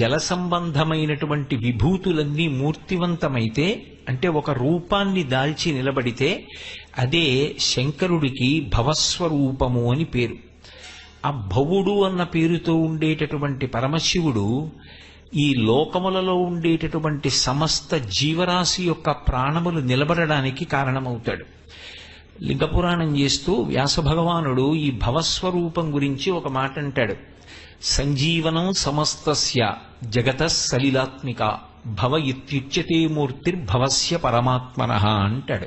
జల సంబంధమైనటువంటి విభూతులన్నీ మూర్తివంతమైతే అంటే ఒక రూపాన్ని దాల్చి నిలబడితే అదే శంకరుడికి భవస్వరూపము అని పేరు. ఆ భవుడు అన్న పేరుతో ఉండేటటువంటి పరమశివుడు ఈ లోకములలో ఉండేటటువంటి సమస్త జీవరాశి యొక్క ప్రాణములు నిలబడడానికి కారణమవుతాడు. లింగపురాణం చేస్తూ వ్యాస భగవానుడు ఈ భవస్వరూపం గురించి ఒక మాట అంటాడు సంజీవనం సమస్తస్య జగత సలిలాత్మిక భవ ఇత్యుచ్యతే మూర్తిర్భవస్య పరమాత్మన అంటాడు.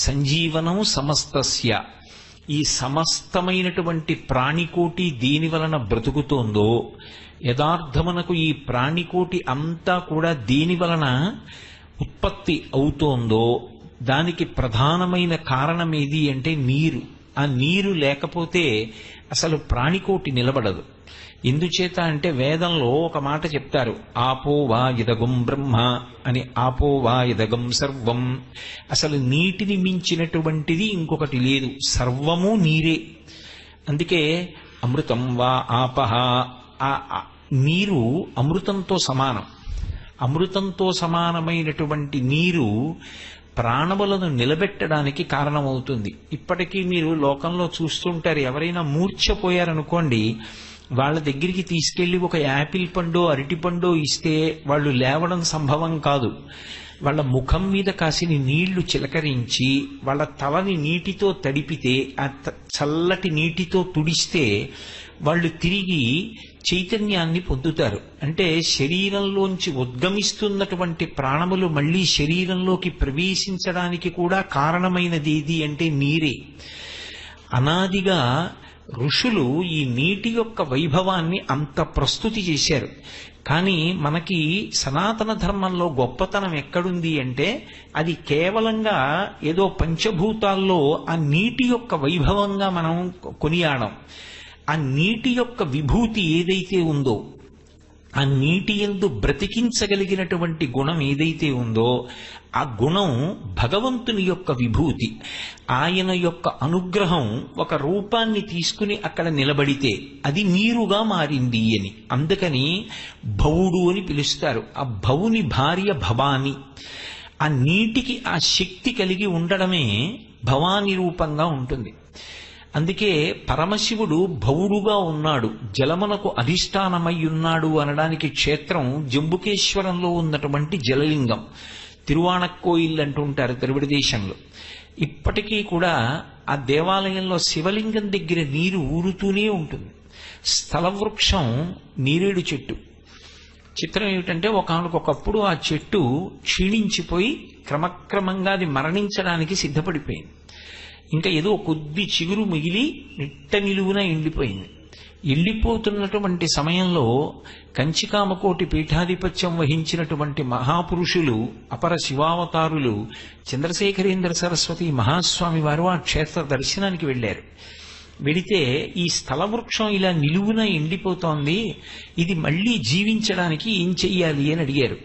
సంజీవనం సమస్తస్య ఈ సమస్తమైనటువంటి ప్రాణికోటి దేని వలన బ్రతుకుతోందో యథార్థమునకు ఈ ప్రాణికోటి అంతా కూడా దేని వలన ఉత్పత్తి అవుతోందో దానికి ప్రధానమైన కారణం ఏది అంటే నీరు. ఆ నీరు లేకపోతే అసలు ప్రాణికోటి నిలబడదు. ఎందుచేత అంటే వేదంలో ఒక మాట చెప్తారు ఆపో వా ఇదగం బ్రహ్మ అని ఆపో వా ఇదగం సర్వం అసలు నీటిని మించినటువంటిది ఇంకొకటి లేదు సర్వము నీరే. అందుకే అమృతం వా ఆపహ ఆ ఆ నీరు అమృతంతో సమానం. అమృతంతో సమానమైనటువంటి నీరు ప్రాణములను నిలబెట్టడానికి కారణమవుతుంది. ఇప్పటికీ మీరు లోకంలో చూస్తుంటారు ఎవరైనా మూర్ఛపోయారనుకోండి వాళ్ళ దగ్గరికి తీసుకెళ్ళి ఒక యాపిల్ పండో అరటి పండో ఇస్తే వాళ్ళు లేవడం సంభవం కాదు. వాళ్ళ ముఖం మీద కాసిని నీళ్ళు చిలకరించి వాళ్ళ తలని నీటితో తడిపితే ఆ చల్లటి నీటితో తుడిస్తే వాళ్ళు తిరిగి చైతన్యాన్ని పొందుతారు. అంటే శరీరంలోంచి ఉద్గమిస్తున్నటువంటి ప్రాణములు మళ్ళీ శరీరంలోకి ప్రవేశించడానికి కూడా కారణమైనది ఏది అంటే నీరే. అనాదిగా ఋషులు ఈ నీటి యొక్క వైభవాన్ని అంత ప్రస్తుతి చేశారు. కానీ మనకి సనాతన ధర్మంలో గొప్పతనం ఎక్కడుంది అంటే అది కేవలంగా ఏదో పంచభూతాల్లో ఆ నీటి యొక్క వైభవంగా మనం కొనియాడం. ఆ నీటి యొక్క విభూతి ఏదైతే ఉందో ఆ నీటి ఎందు బ్రతికించగలిగినటువంటి గుణం ఏదైతే ఉందో ఆ గుణం భగవంతుని యొక్క విభూతి. ఆయన యొక్క అనుగ్రహం ఒక రూపాన్ని తీసుకుని అక్కడ నిలబడితే అది నీరుగా మారింది అని. అందుకని భవుడు అని పిలుస్తారు. ఆ భవుని భార్య భవాని. ఆ నీటికి ఆ శక్తి కలిగి ఉండడమే భవాని రూపంగా ఉంటుంది. అందుకే పరమశివుడు భౌడుగా ఉన్నాడు జలమునకు అధిష్టానమై ఉన్నాడు అనడానికి క్షేత్రం జంబుకేశ్వరంలో ఉన్నటువంటి జలలింగం. తిరువాణక్కోయిల్ అంటుంటారు తిరువిడి దేశంలో. ఇప్పటికీ కూడా ఆ దేవాలయంలో శివలింగం దగ్గర నీరు ఊరుతూనే ఉంటుంది. స్థలవృక్షం నీరేడు చెట్టు. చిత్రం ఏమిటంటే ఒకనకొకప్పుడు ఆ చెట్టు క్షీణించిపోయి క్రమక్రమంగా అది మరణించడానికి సిద్ధపడిపోయింది. ఇంకా ఏదో కొద్ది చిగురు మిగిలి నిట్ట నిలువున ఎండిపోయింది. ఎండిపోతున్నటువంటి సమయంలో కంచికామకోటి పీఠాధిపత్యం వహించినటువంటి మహాపురుషులు అపర శివావతారులు చంద్రశేఖరేంద్ర సరస్వతి మహాస్వామి వారు ఆ క్షేత్ర దర్శనానికి వెళ్ళారు. వెడితే ఈ స్థలవృక్షం ఇలా నిలువున ఎండిపోతోంది. ఇది మళ్ళీ జీవించడానికి ఏం చెయ్యాలి అని అడిగారు.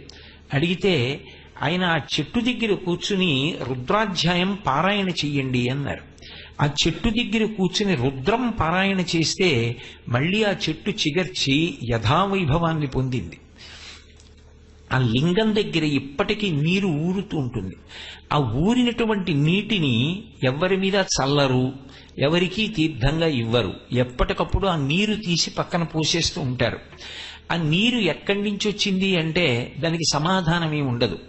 అడిగితే ఆయన ఆ చెట్టు దగ్గర కూర్చుని రుద్రాధ్యాయం పారాయణ చెయ్యండి అన్నారు. ఆ చెట్టు దగ్గర కూర్చుని రుద్రం పారాయణ చేస్తే మళ్ళీ ఆ చెట్టు చిగర్చి యథావైభవాన్ని పొందింది. ఆ లింగం దగ్గర ఇప్పటికీ నీరు ఊరుతూ ఉంటుంది. ఆ ఊరినటువంటి నీటిని ఎవరి మీద చల్లరు ఎవరికీ తీర్థంగా ఇవ్వరు. ఎప్పటికప్పుడు ఆ నీరు తీసి పక్కన పోసేస్తూ ఉంటారు. ఆ నీరు ఎక్కడి నుంచి వచ్చింది అంటే దానికి సమాధానమే ఉండదు.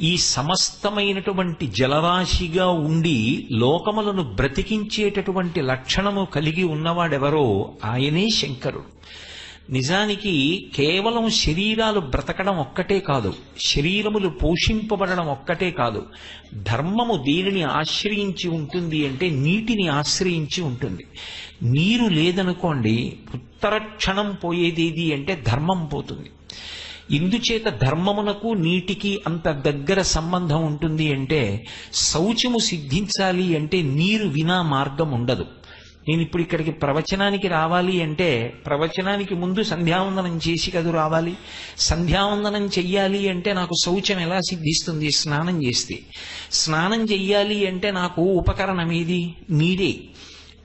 ఈ సమస్తమైనటువంటి జలరాశిగా ఉండి లోకములను బ్రతికించేటటువంటి లక్షణము కలిగి ఉన్నవాడెవరో ఆయనే శంకరుడు. నిజానికి కేవలం శరీరాలు బ్రతకడం ఒక్కటే కాదు శరీరములు పోషింపబడడం ఒక్కటే కాదు ధర్మము దేనిని ఆశ్రయించి ఉంటుంది అంటే నీటిని ఆశ్రయించి ఉంటుంది. నీరు లేదనుకోండి ఉత్తర క్షణం పోయేదేది అంటే ధర్మం పోతుంది. ఇందుచేత ధర్మమునకు నీటికి అంత దగ్గర సంబంధం ఉంటుంది అంటే శౌచము సిద్ధించాలి అంటే నీరు వినా మార్గం ఉండదు. నేను ఇప్పుడు ఇక్కడికి ప్రవచనానికి రావాలి అంటే ప్రవచనానికి ముందు సంధ్యావందనం చేసి కదు రావాలి? సంధ్యావందనం చెయ్యాలి అంటే నాకు శౌచం ఎలా సిద్ధిస్తుంది? స్నానం చేస్తే. స్నానం చెయ్యాలి అంటే నాకు ఉపకరణం ఏది? నీరే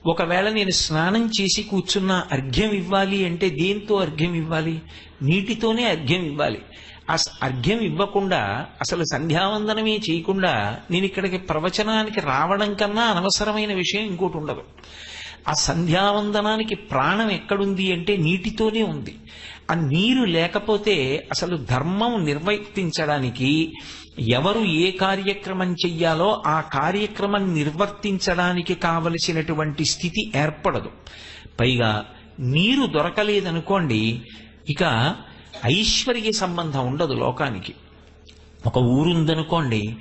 ఒకవేళ నేను స్నానం చేసి కూర్చున్న అర్ఘ్యం ఇవ్వాలి అంటే దేంతో అర్ఘ్యం ఇవ్వాలి? నీటితోనే అర్ఘ్యం ఇవ్వాలి. ఆ అర్ఘ్యం ఇవ్వకుండా అసలు సంధ్యావందనమే చేయకుండా నేను ఇక్కడికి ప్రవచనానికి రావడం కన్నా అనవసరమైన విషయం ఇంకోటి ఉండదు. ఆ సంధ్యావందనానికి ప్రాణం ఎక్కడుంది అంటే నీటితోనే ఉంది. ఆ నీరు లేకపోతే అసలు ధర్మం నిర్వర్తించడానికి ఎవరు ఏ కార్యక్రమం చెయ్యాలో ఆ కార్యక్రమం నిర్వర్తించడానికి కావలసినటువంటి స్థితి ఏర్పడదు. పైగా నీరు దొరకలేదనుకోండి ఇక ఐశ్వర్య సంబంధం ఉండదు లోకానికి. ఒక ఊరుందనుకోండి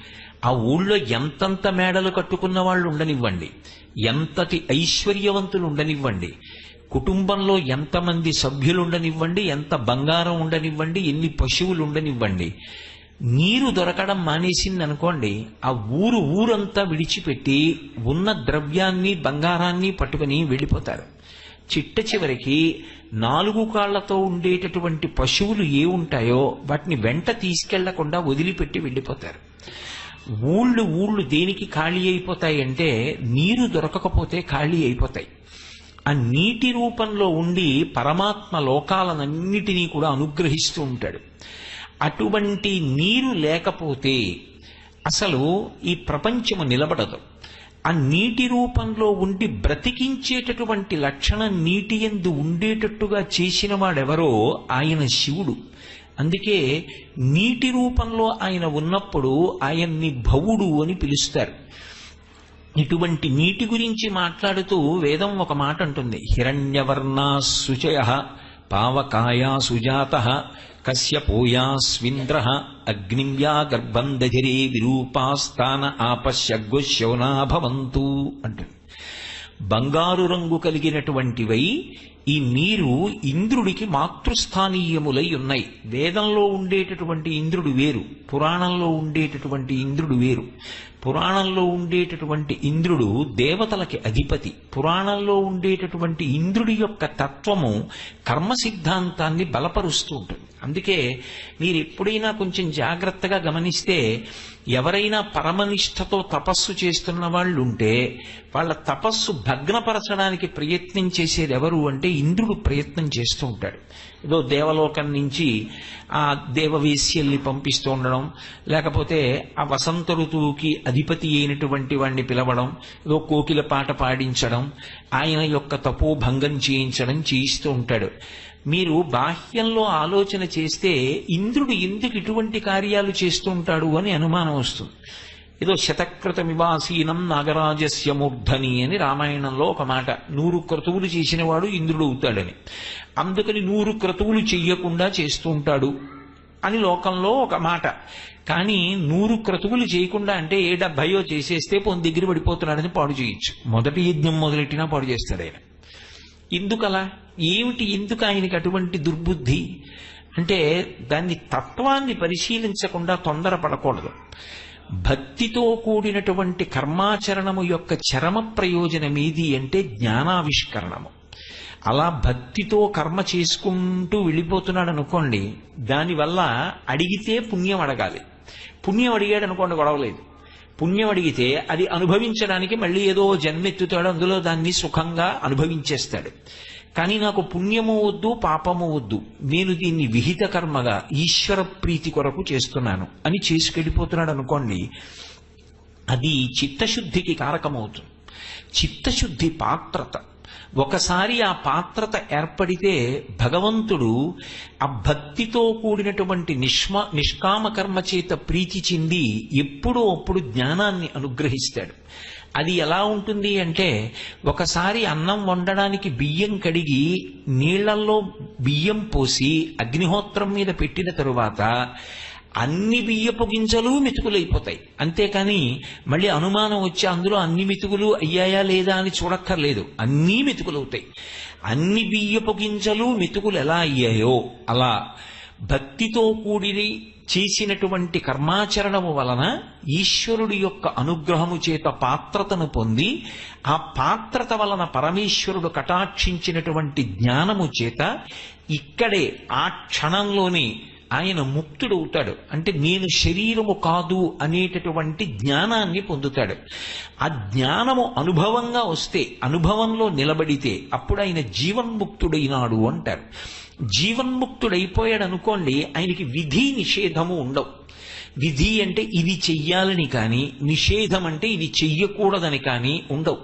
ఆ ఊళ్ళో ఎంతంత మేడలు కట్టుకున్న వాళ్ళు ఉండనివ్వండి ఎంతటి ఐశ్వర్యవంతులు ఉండనివ్వండి కుటుంబంలో ఎంతమంది సభ్యులు ఉండనివ్వండి ఎంత బంగారం ఉండనివ్వండి ఎన్ని పశువులు ఉండనివ్వండి నీరు దొరకడం మానేసింది అనుకోండి ఆ ఊరు ఊరంతా విడిచిపెట్టి ఉన్న ద్రవ్యాన్ని బంగారాన్ని పట్టుకుని వెళ్ళిపోతారు. చిట్ట చివరికి నాలుగు కాళ్ళతో ఉండేటటువంటి పశువులు ఏ ఉంటాయో వాటిని వెంట తీసుకెళ్ళకుండా వదిలిపెట్టి వెళ్ళిపోతారు. ఊళ్ళు ఊళ్ళు దేనికి ఖాళీ అయిపోతాయి అంటే నీరు దొరకకపోతే ఖాళీ అయిపోతాయి. ఆ నీటి రూపంలో ఉండి పరమాత్మ లోకాలనన్నిటినీ కూడా అనుగ్రహిస్తూ ఉంటాడు. అటువంటి నీరు లేకపోతే అసలు ఈ ప్రపంచము నిలబడదు. ఆ నీటి రూపంలో ఉండి బ్రతికించేటటువంటి లక్షణం నీటి ఎందు ఉండేటట్టుగా చేసిన వాడెవరో ఆయన శివుడు. అందుకే నీటి రూపంలో ఆయన ఉన్నప్పుడు ఆయన్ని భవుడు అని పిలుస్తారు. ఇటువంటి నీటి గురించి మాట్లాడుతూ వేదం ఒక మాట అంటుంది. హిరణ్యవర్ణా శుచయ పావకాయా సుజాత కశ్యపోయాస్వింద్ర అగ్నివ్యా గర్భం దధిరే విరూపాస్థాన ఆపశ్యగ్గుశౌనా భవంతు అంటుంది. బంగారు రంగు కలిగినటువంటివై ఈ నీరు ఇంద్రుడికి మాతృస్థానీయములై ఉన్నాయి వేదంలో ఉండేటటువంటి ఇంద్రుడు వేరు పురాణంలో ఉండేటటువంటి ఇంద్రుడు వేరు. పురాణంలో ఉండేటటువంటి ఇంద్రుడు దేవతలకి అధిపతి. పురాణంలో ఉండేటటువంటి ఇంద్రుడి యొక్క తత్వము కర్మ సిద్ధాంతాన్ని బలపరుస్తూ ఉంటుంది. అందుకే మీరు ఎప్పుడైనా కొంచెం జాగ్రత్తగా గమనిస్తే ఎవరైనా పరమనిష్టతో తపస్సు చేస్తున్న వాళ్ళు ఉంటే వాళ్ళ తపస్సు భగ్నపరచడానికి ప్రయత్నం చేసేది ఎవరు అంటే ఇంద్రుడు ప్రయత్నం చేస్తూ ఉంటాడు. ఏదో దేవలోకం నుంచి ఆ దేవవేశ్యల్ని పంపిస్తూ ఉండడం లేకపోతే ఆ వసంత ఋతువుకి అధిపతి అయినటువంటి వాడిని పిలవడం ఏదో కోకిల పాట పాడించడం ఆయన యొక్క తపోభంగం చేయించడం చేయిస్తూ ఉంటాడు. మీరు బాహ్యంలో ఆలోచన చేస్తే ఇంద్రుడు ఎందుకు ఇటువంటి కార్యాలు చేస్తూ ఉంటాడు అని అనుమానం వస్తుంది. ఏదో శతకృతమివాసీనం నాగరాజస్య మూర్ధని అని రామాయణంలో ఒక మాట. నూరు క్రతువులు చేసినవాడు ఇంద్రుడు అవుతాడని. అందుకని నూరు క్రతువులు చెయ్యకుండా చేస్తూ ఉంటాడు అని లోకంలో ఒక మాట. కానీ నూరు క్రతువులు చేయకుండా అంటే ఏ డెబ్బయో చేసేస్తే పొంది దగ్గర పడిపోతున్నాడని పాడు చేయొచ్చు. మొదటి యజ్ఞం మొదలెట్టినా పాడు చేస్తాడు ఆయన. ఎందుకలా? ఏమిటి ఎందుకు ఆయనకి అటువంటి దుర్బుద్ధి? అంటే దాన్ని తత్వాన్ని పరిశీలించకుండా తొందరపడకూడదు. భక్తితో కూడినటువంటి కర్మాచరణము యొక్క చరమ ప్రయోజనం ఏది అంటే జ్ఞానావిష్కరణము. అలా భక్తితో కర్మ చేసుకుంటూ వెళ్ళిపోతున్నాడు అనుకోండి దానివల్ల అడిగితే పుణ్యం అడగాలి. పుణ్యం అడిగాడు అనుకోండి గొడవలేదు. పుణ్యం అడిగితే అది అనుభవించడానికి మళ్ళీ ఏదో జన్మెత్తుతాడు అందులో దాన్ని సుఖంగా అనుభవించేస్తాడు. కానీ నాకు పుణ్యము వద్దు పాపము వద్దు. నేను దీన్ని విహిత కర్మగా ఈశ్వర ప్రీతి కొరకు చేస్తున్నాను. అని చేసుకెళ్ళిపోతున్నాడు అనుకోండి అది చిత్తశుద్ధికి కారకమవుతుంది. చిత్తశుద్ధి పాత్రత. ఒకసారి ఆ పాత్రత ఏర్పడితే భగవంతుడు ఆ భక్తితో కూడినటువంటి నిష్మా నిష్కామ కర్మ చేత ప్రీతి చెంది ఎప్పుడో అప్పుడు జ్ఞానాన్ని అనుగ్రహిస్తాడు. అది ఎలా ఉంటుంది అంటే ఒకసారి అన్నం వండడానికి బియ్యం కడిగి నీళ్ళల్లో బియ్యం పోసి అగ్నిహోత్రం మీద పెట్టిన తరువాత అన్ని బియ్యపు గింజలు మెతుకులైపోతాయి. అంతేకాని మళ్ళీ అనుమానం వచ్చి అందులో అన్ని మెతుకులు అయ్యాయా లేదా అని చూడక్కర్లేదు. అన్నీ మెతుకులవుతాయి. అన్ని బియ్యపు గింజలు మెతుకులు ఎలా అయ్యాయో అలా భక్తితో కూడి చేసినటువంటి కర్మాచరణము వలన ఈశ్వరుడి యొక్క అనుగ్రహము చేత పాత్రతను పొంది ఆ పాత్రత వలన పరమేశ్వరుడు కటాక్షించినటువంటి జ్ఞానము చేత ఇక్కడే ఆ క్షణంలోనే ఆయన ముక్తుడవుతాడు అంటే నేను శరీరము కాదు అనేటటువంటి జ్ఞానాన్ని పొందుతాడు. ఆ జ్ఞానము అనుభవంగా వస్తే అనుభవంలో నిలబడితే అప్పుడు ఆయన జీవన్ముక్తుడైనాడు అంటారు. జీవన్ముక్తుడైపోయాడు అనుకోండి ఆయనకి విధి నిషేధము ఉండవు. విధి అంటే ఇది చెయ్యాలని కానీ నిషేధం అంటే ఇది చెయ్యకూడదని కానీ ఉండవు.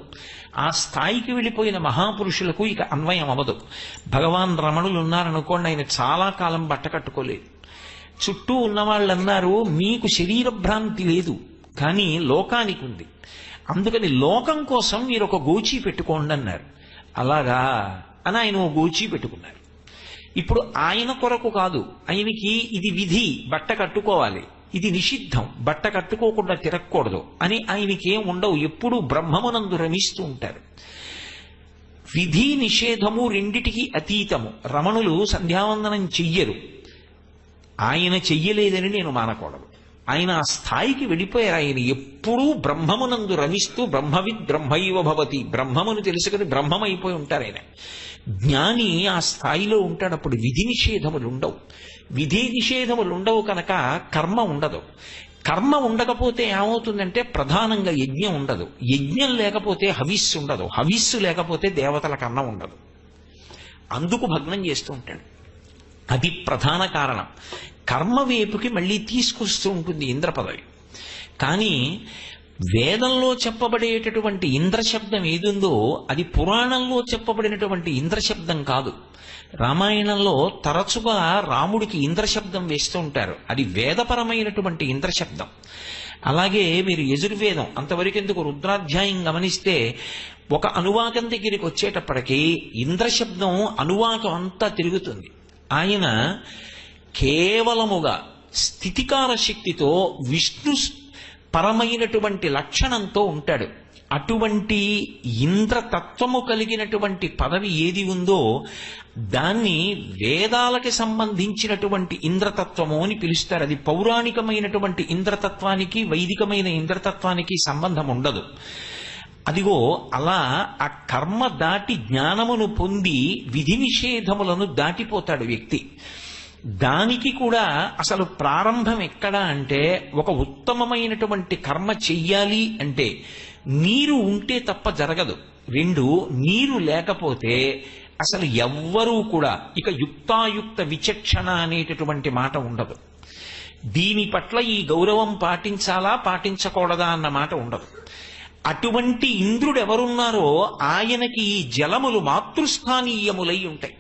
ఆ స్థాయికి వెళ్ళిపోయిన మహాపురుషులకు ఇక అన్వయం అవ్వదు. భగవాన్ రమణులు ఉన్నారనుకోండి ఆయన చాలా కాలం బట్ట కట్టుకోలేదు. చుట్టూ ఉన్న అన్నారు మీకు శరీర భ్రాంతి లేదు కానీ లోకానికి ఉంది. అందుకని లోకం కోసం మీరు ఒక గోచీ పెట్టుకోండి అన్నారు. అలాగా? అని ఆయన ఓ గోచీ పెట్టుకున్నారు. ఇప్పుడు ఆయన కొరకు కాదు ఆయనకి ఇది విధి బట్ట కట్టుకోవాలి. ఇది నిషిద్ధం బట్ట కట్టుకోకుండా తిరగకూడదు అని ఆయనకి ఏం ఉండవు ఎప్పుడూ బ్రహ్మమునందు రమిస్తూ ఉంటారు. విధి నిషేధము రెండిటికి అతీతము. రమణులు సంధ్యావందనం చెయ్యరు. ఆయన చెయ్యలేదని నేను మానకూడదు. ఆయన ఆ స్థాయికి వెళ్ళిపోయారు. ఆయన ఎప్పుడూ బ్రహ్మమునందు రమిస్తూ బ్రహ్మవిద్ బ్రహ్మైవ భవతి. బ్రహ్మమును తెలుసుకుని బ్రహ్మమైపోయి ఉంటారు ఆయన. జ్ఞాని ఆ స్థాయిలో ఉంటాడు అప్పుడు విధి నిషేధములు ఉండవు. విధి నిషేధములు ఉండవు కనుక కర్మ ఉండదు. కర్మ ఉండకపోతే ఏమవుతుందంటే ప్రధానంగా యజ్ఞం ఉండదు. యజ్ఞం లేకపోతే హవిస్సు ఉండదు. హవిస్సు లేకపోతే దేవతలకు అన్నం ఉండదు. అందుకు భగ్నం చేస్తూ ఉంటాడు. అది ప్రధాన కారణం. కర్మ వైపుకి మళ్ళీ తీసుకొస్తూ ఉంటుంది ఇంద్ర పదవి. కానీ వేదంలో చెప్పబడేటటువంటి ఇంద్ర శబ్దం ఏదుందో అది పురాణంలో చెప్పబడినటువంటి ఇంద్రశబ్దం కాదు. రామాయణంలో తరచుగా రాముడికి ఇంద్రశబ్దం వేస్తూ ఉంటారు. అది వేదపరమైనటువంటి ఇంద్రశబ్దం అలాగే మీరు యజుర్వేదం అంతవరకు ఎందుకు రుద్రాధ్యాయం గమనిస్తే ఒక అనువాకం దగ్గరికి వచ్చేటప్పటికీ ఇంద్ర శబ్దం అనువాకం అంతా తిరుగుతుంది. ఆయన కేవలముగా స్థితికార శక్తితో విష్ణు పరమైనటువంటి లక్షణంతో ఉంటాడు. అటువంటి ఇంద్రతత్వము కలిగినటువంటి పదవి ఏది ఉందో దాన్ని వేదాలకి సంబంధించినటువంటి ఇంద్రతత్వము అని పిలుస్తారు. అది పౌరాణికమైనటువంటి ఇంద్రతత్వానికి వైదికమైన ఇంద్రతత్వానికి సంబంధం ఉండదు అదిగో అలా ఆ కర్మ దాటి జ్ఞానమును పొంది విధి నిషేధములను దాటిపోతాడు వ్యక్తి. దానికి కూడా అసలు ప్రారంభం ఎక్కడ అంటే ఒక ఉత్తమమైనటువంటి కర్మ చెయ్యాలి అంటే నీరు ఉంటే తప్ప జరగదు. రెండు నీరు లేకపోతే అసలు ఎవ్వరూ కూడా ఇక యుక్తాయుక్త విచక్షణ అనేటటువంటి మాట ఉండదు. దీని పట్ల ఈ గౌరవం పాటించాలా పాటించకూడదా అన్న మాట ఉండదు. అటువంటి ఇంద్రుడెవరున్నారో ఆయనకి ఈ జలములు మాతృస్థానీయములై ఉంటాయి.